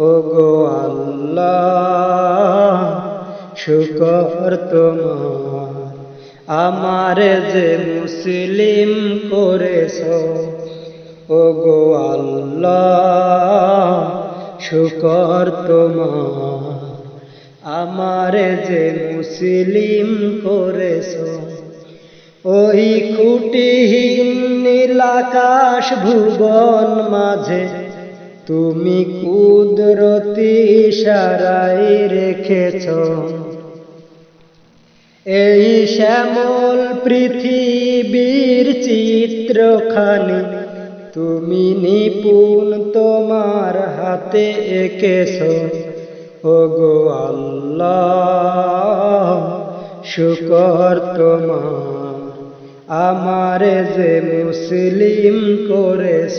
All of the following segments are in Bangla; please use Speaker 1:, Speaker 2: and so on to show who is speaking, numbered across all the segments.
Speaker 1: ও গো আল্লাহ, শুকর তোমার। আমার যে মুসলিম করেছ ও গো আল্লাহ, শুকর তোমার। আমার যে মুসলিম করেছ, ওই খুঁটিহীন নীলাকাশ ভুবন মাঝে তুমি কুদরতি সারাই রেখেছ। এই শ্যামল পৃথিবীর চিত্রখানি তুমি নিপুণ তোমার হাতে এঁকেছ। ও গো আল্লাহ, শুকর তোমার, আমার যে মুসলিম করেছ।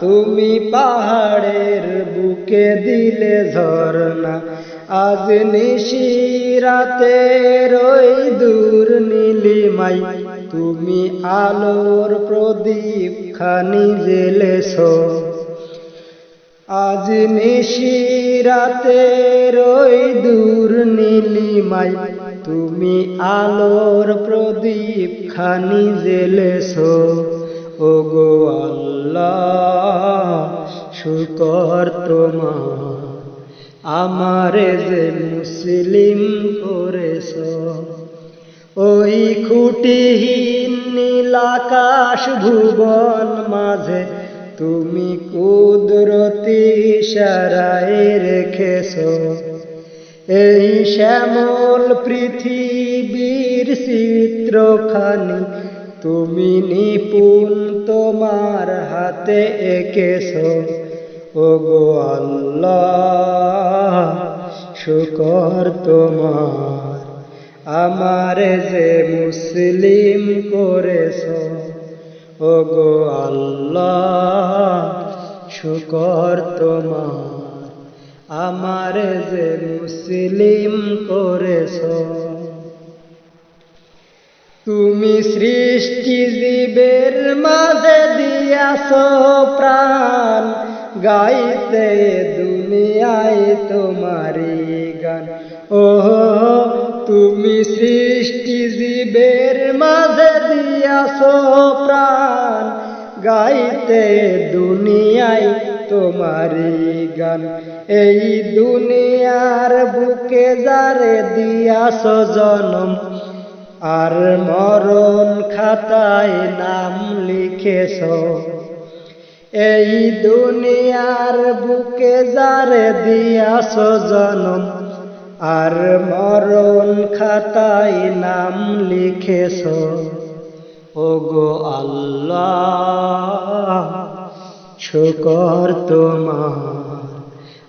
Speaker 1: তুমি পাহাড়ের বুকে দিলে ঝরনা আজ নিশিরাতে ওই দূর নীলিমাই, তুমি আলোর প্রদীপ খানি জেলেছ আজ নিশিরাতে ওই দূর নীলিমাই, তুমি আলোর প্রদীপ খানি জেলেছ ও গো আল্লাহ, শুকর তোমার। আমারে যে মুসলিম করেছ, ওই খুঁটিহীন নীলাকাশ ভুবন মাঝে তুমি কুদরতি সারাই রেখেছ। এই শ্যামল পৃথিবীর চিত্রখানি তুমি নিপুণ তোমার হাতে এঁকেছ। ও গো আল্লাহ, শুকর তোমার। আমার যে মুসলিম করেছ। ও গো আল্লাহ, শুকর তোমার। আমার যে মুসলিম করেছ। তুমি সৃষ্টি জীবের মাঝে দিয়াছ প্রাণ, গাইতে দুনিয়ায় তোমারি গান। ও তুমি সৃষ্টি জীবের মাঝে দিয়াছ প্রাণ, গাইতে দুনিয়ায় তোমারি গান। এই দুনিয়ার বুকে যারে দিয়াছ জনম আর মরণ খাতায় নাম লিখেছ। এই দুনিয়ার বুকে যারে দিয়াছ জনম, আর মরণ খাতায় নাম লিখেছ। ও গো আল্লাহ, শুকর তোমার,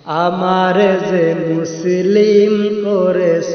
Speaker 1: আমার যে মুসলিম করেছ।